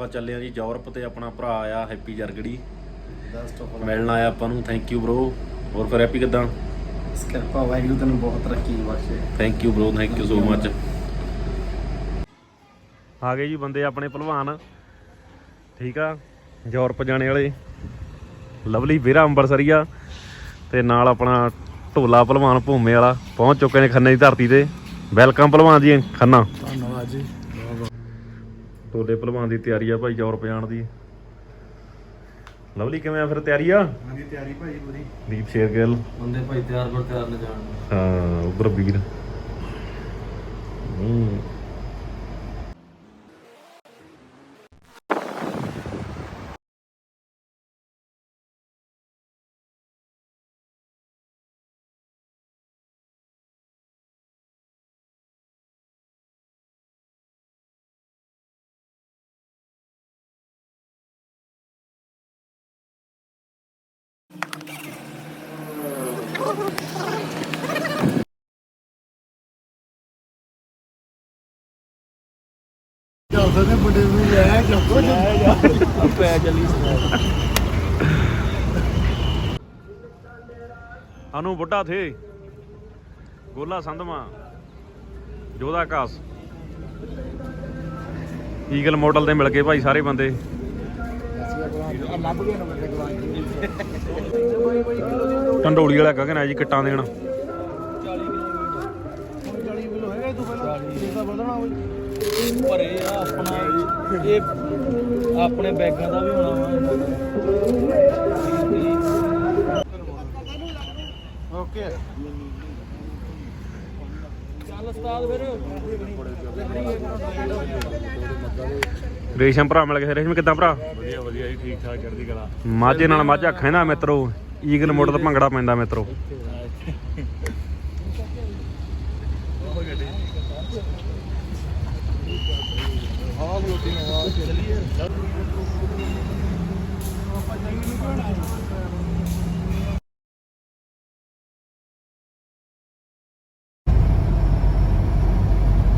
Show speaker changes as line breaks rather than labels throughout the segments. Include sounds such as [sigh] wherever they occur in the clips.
ਆਪਾਂ ਚੱਲੇ ਆ ਜੀ ਯੂਰਪ ਤੇ ਆਪਣਾ ਭਰਾ ਆਇਆ ਹੈਪੀ ਜਰਗੜੀ। ਮਿਲਣ ਆਇਆ ਆਪਾਂ ਨੂੰ ਥੈਂਕ ਯੂ ਬ్రో ਹੋਰ ਫਿਰ ਹੈਪੀ ਕਿਦਾਂ?
ਇਸ ਕਿਰਪਾ ਵਾਹਿਗੁਰੂ ਤੈਨੂੰ ਬਹੁਤ ਤਰੱਕੀ ਬਖਸ਼ੇ।
Thank you bro thank you so much ਆ ਗਏ ਜੀ ਬੰਦੇ ਆਪਣੇ ਭਲਵਾਨ ਠੀਕ ਆ ਯੂਰਪ ਜਾਣੇ ਵਾਲੇ। ਲਵਲੀ ਵੀਰਾ ਅੰਬਰਸਰੀਆ ਤੇ ਨਾਲ ਆਪਣਾ ਢੋਲਾ ਭਲਵਾਨ ਭੂਮੇ ਵਾਲਾ। ਪਹੁੰਚ ਚੁੱਕੇ ਨੇ ਖੰਨੇ ਦੀ ਧਰਤੀ ਤੇ। ਵੈਲਕਮ ਭਲਵਾਨ ਜੀ ਖੰਨਾ।
ਧੰਨਵਾਦ ਜੀ।
ਢੋਲੇ ਭਲਵਾਨ ਦੀ ਤਿਆਰੀ ਆ ਭਾਈ ਯੂਰਪ ਜਾਣ ਦੀ। ਲਵਲੀ ਕਿਵੇਂ ਆ ਫਿਰ ਤਿਆਰੀ ਆ?
ਹਾਂਜੀ ਤਿਆਰੀ ਭਾਈ ਪੂਰੀ।
ਦੀਪ ਸ਼ੇਰਗਿੱਲ।
ਬੰਦੇ ਭਾਈ ਤਿਆਰ ਬਰ ਤਿਆਰ ਨੇ ਜਾਣ
ਹਾਂ ਉਧਰ ਵੀਰ। ਹੂੰ।
ਨੇ ਬੁੱਢੇ ਨੂੰ ਲੈ ਚੱਕੋ ਜਾ ਪੈ ਚੱਲੀ
ਅਨੂ ਬੁੱਢਾ ਥੇ। ਗੋਲਾ ਸੰਧਮਾ ਜੋਦਾ ਕਾਸ ਈਗਲ ਮਾਡਲ ਦੇ ਮਿਲ ਗਏ ਭਾਈ ਸਾਰੇ ਬੰਦੇ।
ਲੱਭ ਗਿਆ
ਟੰਡੋਲੀ ਵਾਲਾ ਗਗਨ ਆ ਜੀ ਕਿੱਟਾਂ ਦੇਣ।
ਭਰੇ ਆ ਆਪਣਾ ਇਹ ਆਪਣੇ ਬੈਗਾਂ ਦਾ ਵੀ ਹੋਣਾ ਵਾ ਓਕੇ। ਚੱਲ ਉਸਤਾਦ ਫਿਰ।
ਰੇਸ਼ਮ ਭਰਾ ਮਿਲ ਗਏ ਰੇਸ਼ਮ ਕਿੱਦਾਂ ਭਰਾ?
ਵਧੀਆ ਵਧੀਆ ਜੀ ਠੀਕ ਠਾਕ ਚੜ੍ਹਦੀ ਕਲਾ।
ਮਾਝੇ ਨਾਲ ਮਾਝਾ ਖੈਂਦਾ ਮਿੱਤਰੋ ਈਗਲ ਮਾਡਲ ਤੇ ਭੰਗੜਾ ਪੈਂਦਾ ਮਿੱਤਰੋ।
ਹਾਂ ਰੋਟੀ ਨਾ ਚਲੀਏ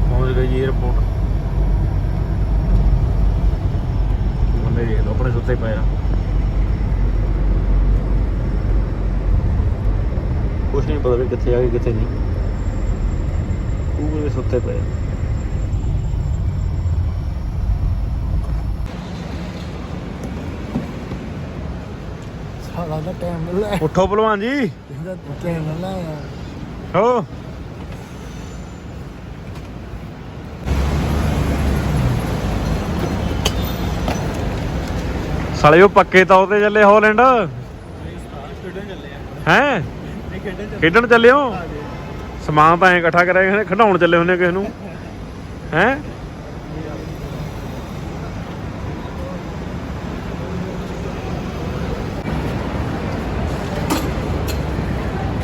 ਪਹੁੰਚ ਗਏ ਜੀ 에어ਪੋਰਟ ਬੰਦੇ ਦੇਖ ਲਓ, ਆਪਣੇ ਸੁੱਤੇ ਪਏ ਆ। ਕੁਛ ਨਹੀਂ ਪਤਾ ਵੀ ਕਿੱਥੇ ਆ ਗਏ, ਕਿੱਥੇ ਨਹੀਂ। ਪੂਰੇ ਸੁੱਤੇ ਪਏ ਆ।
ਸਾਲਾ ਲੈ
ਉੱਠੋ ਭਲਵਾਨ ਜੀ।
ਇਹਦਾ ਟਾਈਮ ਲੈ ਆ
ਹੋ। ਸਾਲਿਓ ਪੱਕੇ ਤੌਰ ਤੇ ਚੱਲੇ ਹਾਲੈਂਡ
ਖੇਡਣ ਚੱਲੇ
ਹੈ?
ਖੇਡਣ ਚੱਲੇ
ਹੋ? ਸਮਾਨ ਤਾਂ ਐ ਇਕੱਠਾ ਕਰਿਆ ਖਡਾਉਣ ਚੱਲੇ ਹੁੰਦੇ ਕਿਸੇ ਨੂੰ। ਹੈ?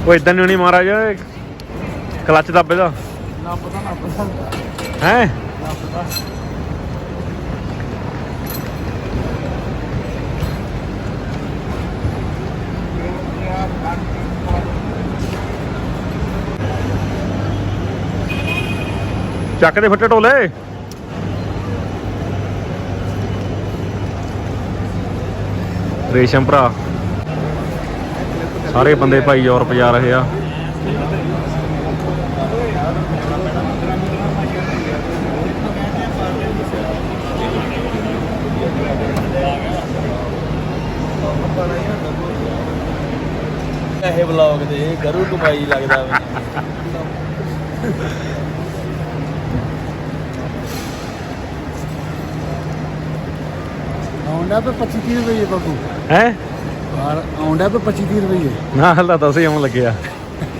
ਉਹ ਇਦਾਂ ਨਹੀਂ ਹੋਣੀ ਮਹਾਰਾਜ, ਕਲੱਚ ਦੱਬੇ ਦਾ
ਨਾ ਪਤਾ ਨਾ ਪਤਾ
ਹੈ?
ਨਾ ਪਤਾ
ਚੱਕ ਦੇ ਫੱਟੇ ਢੋਲੇ। ਰੇਸ਼ਮ ਭਰਾ। ਸਾਰੇ ਬੰਦੇ ਭਾਈ ਯੂਰਪ ਜਾ ਰਹੇ ਆ।
ਇਹ ਵਲੌਗ ਦੇ ਗਰੂ ਕਮਾਈ ਲੱਗਦਾ ਮੈਨੂੰ ਆਉਂਦਾ ਪੇ 25 30 ਰੁਪਏ ਬਾਬੂ
ਹੈ?
ਬਾਹਰ ਆਉਂਦਾ ਪੇ 25 30 ਰੁਪਏ
ਨਾ ਹਲਾ ਦੱਸੇ ਆਉਣ ਲੱਗਿਆ।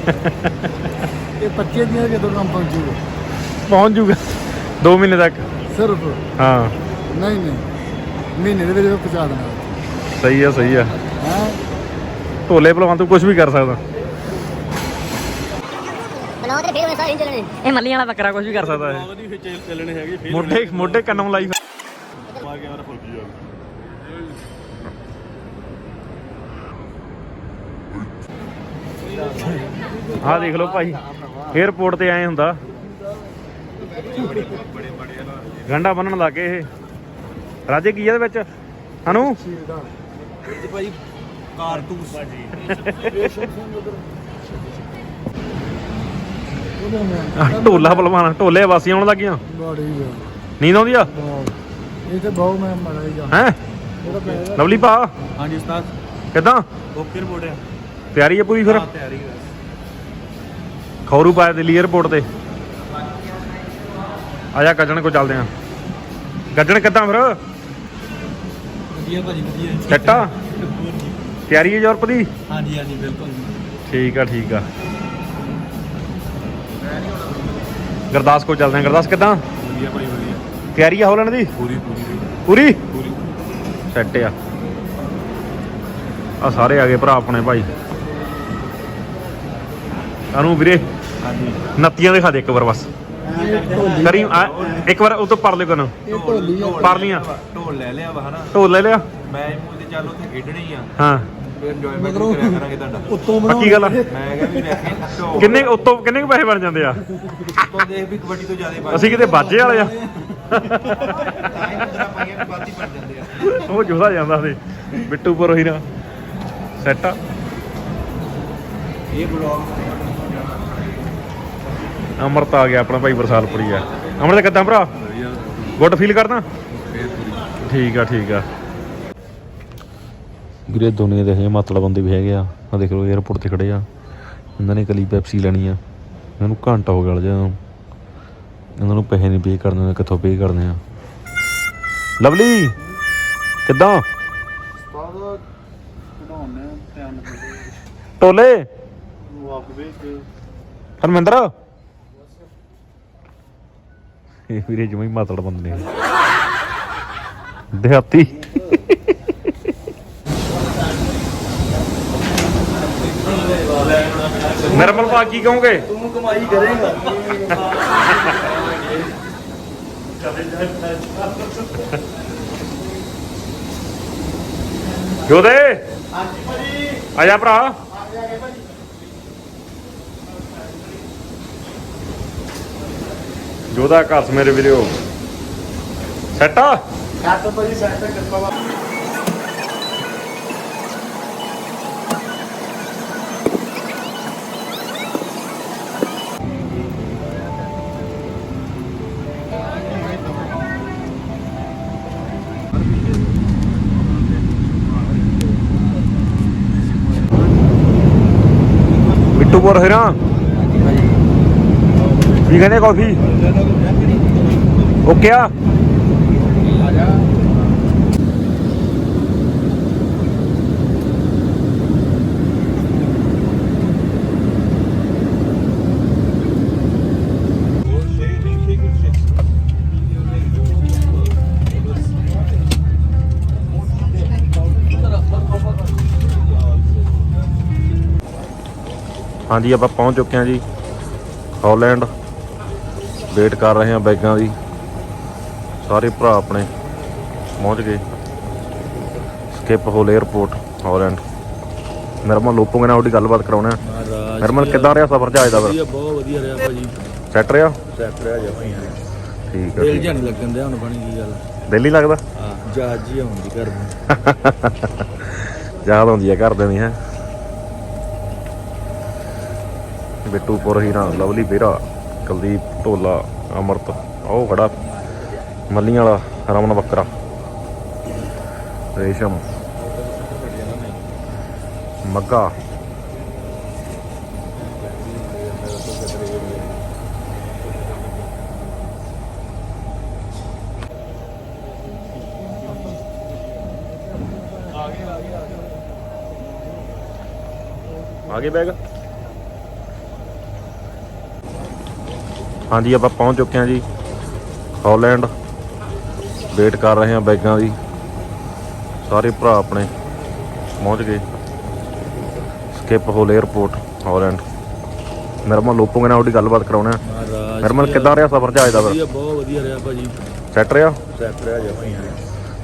ਇਹ 25 ਦੀਆਂ ਜਦੋਂ ਕੰਮ ਪਹੁੰਚੂਗਾ
ਪਹੁੰਚ ਜੂਗਾ। 2 ਮਹੀਨੇ ਤੱਕ।
ਸਿਰਫ?
ਹਾਂ।
ਨਹੀਂ ਨਹੀਂ। ਮਹੀਨੇ ਦੇ ਵਿੱਚ ਪਹੁੰਚਾ ਦੇਣਾ।
ਸਹੀ ਆ ਸਹੀ ਆ।
ਹੈ?
ਢੋਲੇ ਭਲਵਾਨ ਤੂੰ ਕੁਝ ਵੀ ਕਰ ਸਕਦਾ।
ਤੇ ਫੇਰ ਸਾਰੇ ਚੱਲਣੇ।
ਇਹ ਮੱਲੀਆਂ ਵਾਲਾ ਬੱਕਰਾ ਕੁਝ ਵੀ ਕਰ ਸਕਦਾ ਹੈ
ਉਹਦੀ ਵਿੱਚ ਚੱਲਣੇ ਹੈਗੇ
ਮੋਢੇ ਮੋਢੇ ਕੰਨੋਂ ਲਾਈ
ਮਾਰ ਕੇ ਮਾਰ ਫੁੱਲ ਜਾ
ਆਹ ਦੇਖ ਲਓ ਭਾਈ 에어ਪੋਰਟ ਤੇ ਆਏ ਹੁੰਦਾ। ਗੰਡਾ ਬੰਨਣ ਲੱਗੇ ਇਹ। ਰਾਜੇ ਕੀ ਇਹਦੇ ਵਿੱਚ? ਹਨੂ
ਇਹ ਭਾਜੀ। ਕਾਰਤੂਸ
ਢੋਲਾ ਪਹਿਲਵਾਨ ਢੋਲੇ ਵਾਸੀਆਂ ਆਉਣ ਲੱਗੀਆਂ। ਨੀਂਦ ਆਉਂਦੀ ਆ?
ਇਹ ਤੇ ਬਹੁ ਮੈਂ ਮੜਾ ਹੀ? ਜਾ
ਹੈ ਲਵਲੀ ਭਾ।
ਹਾਂਜੀ ਉਸਤਾਦ।
ਕਿਦਾਂ?
ਓਕੇ ਰਿਪੋਰਟ ਆ।
ਤਿਆਰੀ ਹੈ ਪੂਰੀ ਫਿਰ?
ਤਿਆਰੀ ਹੈ
ਖੌਰੂ ਪਾਇਆ ਦਿੱਲੀ 에ਅਰਪੋਰਟ ਤੇ। ਆ ਜਾ ਗੱਜਣ ਕੋ ਚੱਲਦੇ ਆ। ਗੱਜਣ ਕਿੱਦਾਂ ਫਿਰ?
ਵਧੀਆ ਭਾਜੀ ਵਧੀਆ।
ਸੈੱਟਾ ਤਿਆਰੀ ਹੈ ਯੂਰਪ ਦੀ?
ਹਾਂਜੀ ਹਾਂਜੀ ਬਿਲਕੁਲ
ਠੀਕ ਆ ਠੀਕ ਆ। ਗੁਰਦਾਸ ਕੋ ਚੱਲਦੇ ਆ। ਗੁਰਦਾਸ ਕਿੱਦਾਂ?
ਵਧੀਆ ਭਾਈ ਵਧੀਆ।
ਤਿਆਰੀ ਆ ਹੋਲਣ ਦੀ?
ਪੂਰੀ ਪੂਰੀ
ਪੂਰੀ।
ਪੂਰੀ?
ਸੈੱਟ ਆ। ਆ ਸਾਰੇ ਆ ਗਏ ਭਰਾ ਆਪਣੇ ਭਾਈ। ਅਨੂ ਵੀਰੇ। ਨੱਤੀਆਂ ਦਿਖਾ ਦੇ ਇੱਕ ਵਾਰ ਬਸ। ਕਰੀ ਆ, ਇੱਕ ਵਾਰ ਉਹ ਤੋਂ ਪਰ ਲੈ ਕੋਨ।
ਇਹ ਢੋਲੀ ਆ
ਪਰ ਲੀਆਂ
ਢੋਲ ਲੈ ਲਿਆ ਵਾ ਹਨਾ।
ਢੋਲ ਲੈ ਲਿਆ?
ਮੈਂ ਮੂੰਹ ਤੇ ਚੱਲ ਉੱਥੇ ਖੇਡਣੀ ਆ।
ਹਾਂ।
ਇੰਜੋਇਮੈਂਟ ਕਰਿਆ ਕਰਾਂਗੇ ਤੁਹਾਡਾ।
ਉੱਤੋਂ
ਪੱਕੀ ਗੱਲ ਆ?
ਮੈਂ ਕਿਹਾ ਵੀ
ਕਿੰਨੇ ਉਤੋਂ ਕਿੰਨੇ ਕੁ ਪੈਸੇ ਬਣ ਜਾਂਦੇ ਆ?
ਤੋਂ ਦੇਖ ਵੀ ਕਬੱਡੀ ਤੋਂ ਜ਼ਿਆਦਾ ਬਣ
ਅਸੀਂ ਕਿਤੇ ਬਾਜੇ ਵਾਲੇ ਆ।
ਬਣ ਜਾਂਦੇ ਆ।
ਉਹ ਜੋਦਾ ਜਾਂਦਾ ਸੀ। ਬਿੱਟੂ ਪਰ ਹੀ ਨਾ। ਸੈੱਟ ਆ।
ਇਹ ਬਲੌਗ
ਅਮਰਤ ਆ ਗਿਆ ਆਪਣਾ ਭਾਈ ਬਰਸਾਲਪੁਰੀ ਆ। ਅਮਰਤ ਕਿੱਦਾਂ ਭਰਾ?
ਵਧੀਆ।
ਗੁੱਡ ਫੀਲ ਕਰਦਾ? ਠੀਕ ਆ ਠੀਕ ਆ। ਵੀਰੇ ਦੁਨੀਆ ਦੇ ਹੈ ਮਤਲਬ ਬੰਦੇ ਵੀ ਹੈਗੇ ਆ। ਆ ਦੇਖ ਲਓ 에어ਪੋਰਟ ਤੇ ਖੜੇ ਆ। ਇਹਨਾਂ ਨੇ ਕਲੀ ਪੈਪਸੀ ਲੈਣੀ ਆ। ਇਹਨਾਂ ਨੂੰ ਘੰਟਾ ਹੋ ਗਿਆ ਲਜਾ ਇਹਨਾਂ ਨੂੰ ਪੈਸੇ ਨਹੀਂ ਪੇ ਕਰਨੇ ਨੇ ਕਿੱਥੋਂ ਪੇ ਕਰਨੇ ਆ। ਲਵਲੀ ਕਿੱਦਾਂ? ਟੋਲੇ? ਹਰਮਿੰਦਰ? ਇਹ ਵੀਰੇ ਹੀ ਮਾਤੜ ਬੰਦੇ ਨੇ ਦਿਹਾਤੀ। ਨਰਮਲ ਭਾ ਕੀ ਕਹੋਗੇ?
ਤੂੰ ਕਮਾਈ ਕਰੇਗਾ।
ਜੋਦੇ ਹਾਂਜੀ ਭਾਜੀ। ਆ ਜਾ ਭਰਾ। ਜੋਦਾ ਘਸ ਮੇਰੇ ਵੀਡੀਓ ਸੈਟ ਆ?
ਕੱਟ ਭਾਜੀ ਸੈੱਟ ਕਿਰਪਾ ਵਾ।
ਬਿੱਟੂ ਪੁਰ ਹੈਰਾ ਕੀ ਕਹਿੰਦੇ ਕਾਫੀ? ਓਕੇ ਆ ਹਾਂਜੀ ਆਪਾਂ ਪਹੁੰਚ ਚੁੱਕੇ ਹਾਂ ਜੀ ਹਾਲੈਂਡ। ਵੇਟ ਕਰ ਰਹੇ ਹਾਂ ਬੈਗਾਂ ਦੀ। ਸਾਰੇ ਭਰਾ ਆਪਣੇ ਪਹੁੰਚ ਗਏ। ਸਕਿਪ ਹੋਲ 에ਅਰਪੋਰਟ ਹਾਲੈਂਡ ਨਰਮਲ ਲੋਪੋਗੇ ਨਾਲ ਉਹਦੀ ਗੱਲਬਾਤ ਕਰਾਉਣਾ? ਨਰਮਲ ਕਿੱਦਾਂ ਰਿਹਾ ਸਫ਼ਰ ਜਹਾਜ਼ ਦਾ ਫਿਰ?
ਵਧੀਆ ਬਹੁਤ ਵਧੀਆ ਰਿਹਾ ਭਾਜੀ।
ਸੈੱਟ ਰਿਹਾ?
ਸੈਟ ਰਿਹਾ ਜਮਾਂ ਹੀ
ਠੀਕ ਹੈ
ਦਿਲ ਜਾਂ ਨਹੀਂ ਲੱਗਣ ਦਿਆ ਹੁਣ ਬਣੀ ਕੀ ਗੱਲ।
ਦਿਲ ਨਹੀਂ ਲੱਗਦਾ?
ਹਾਂ ਜਹਾਜ਼ ਹੀ ਆਉਂਦੀ ਘਰ ਨੂੰ।
ਆਉਂਦੀ ਹੈ ਘਰਦਿਆਂ ਦੀ ਹੈ। ਬਿੱਟੂ ਪੁਰ ਹੀਰਾ ਲਵਲੀ ਬੇਰਾ। ਕੁਲਦੀਪ ਢੋਲਾ ਅਮਰਤ ਉਹ ਖੜਾ। ਮੱਲੀਆਂ ਵਾਲਾ ਰਮਨ ਬੱਕਰਾ। ਰੇਸ਼ਮ। ਮੱਗਾ ਆਗੇ ਬੈਗ। ਹਾਂਜੀ ਆਪਾਂ ਪਹੁੰਚ ਚੁੱਕੇ ਹਾਂ ਜੀ। ਹਾਲੈਂਡ ਵੇਟ ਕਰ ਰਹੇ ਹਾਂ ਬੈਗਾਂ ਦੀ। ਸਾਰੇ ਭਰਾ ਆਪਣੇ ਪਹੁੰਚ ਗਏ। ਸਕਿਪ ਹੋਲ 에ਅਰਪੋਰਟ ਹਾਲੈਂਡ ਨਰਮਲ ਲੋਪੋਗੇ ਨਾਲ ਉਹਦੀ ਗੱਲਬਾਤ ਕਰਾਉਣਾ
ਮਹਾਰਾਜ
ਨਰਮਲ ਕਿੱਦਾਂ ਰਿਹਾ ਸਫ਼ਰ ਜਹਾਜ਼ ਦਾ
ਵਧੀਆ ਬਹੁਤ ਵਧੀਆ ਰਿਹਾ ਭਾਜੀ।
ਸੈੱਟ ਰਿਹਾ?
ਸੈਟ ਰਿਹਾ ਜਮਾਂ ਹੀ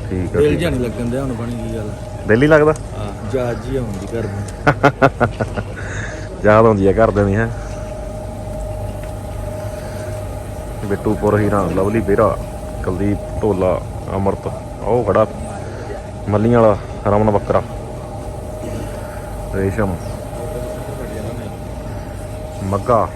ਠੀਕ ਹੈ
ਦਿਲ
ਠੀਕ
ਜਾਂ ਨਹੀਂ ਲੱਗਣ ਦਿਆ ਹੁਣ ਬਣੀ ਕੀ ਗੱਲ।
ਦਿਲ ਲੱਗਦਾ?
ਹਾਂ ਜਹਾਜ਼ ਆਉਂਦੀ ਘਰ ਨੂੰ। [laughs]
ਯਾਦ ਆਉਂਦੀ ਹੈ ਘਰਦਿਆਂ ਦੀ ਹੈ। ਬਿੱਟੂ ਪੁਰ ਹੀਰਾ, ਲਵਲੀ ਬੇਰਾ ਕੁਲਦੀਪ ਢੋਲਾ, ਅਮਰਤ ਉਹ ਖੜਾ। ਮੱਲੀਆਂ ਵਾਲਾ, ਰਮਨ ਬੱਕਰਾ। ਰੇਸ਼ਮ। ਮੱਗਾ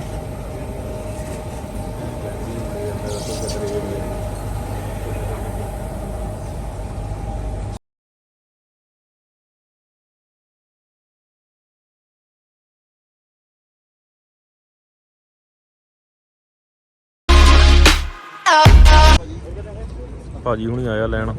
ਭਾਜੀ ਹੁਣੀ ਆਇਆ ਲੈਣ।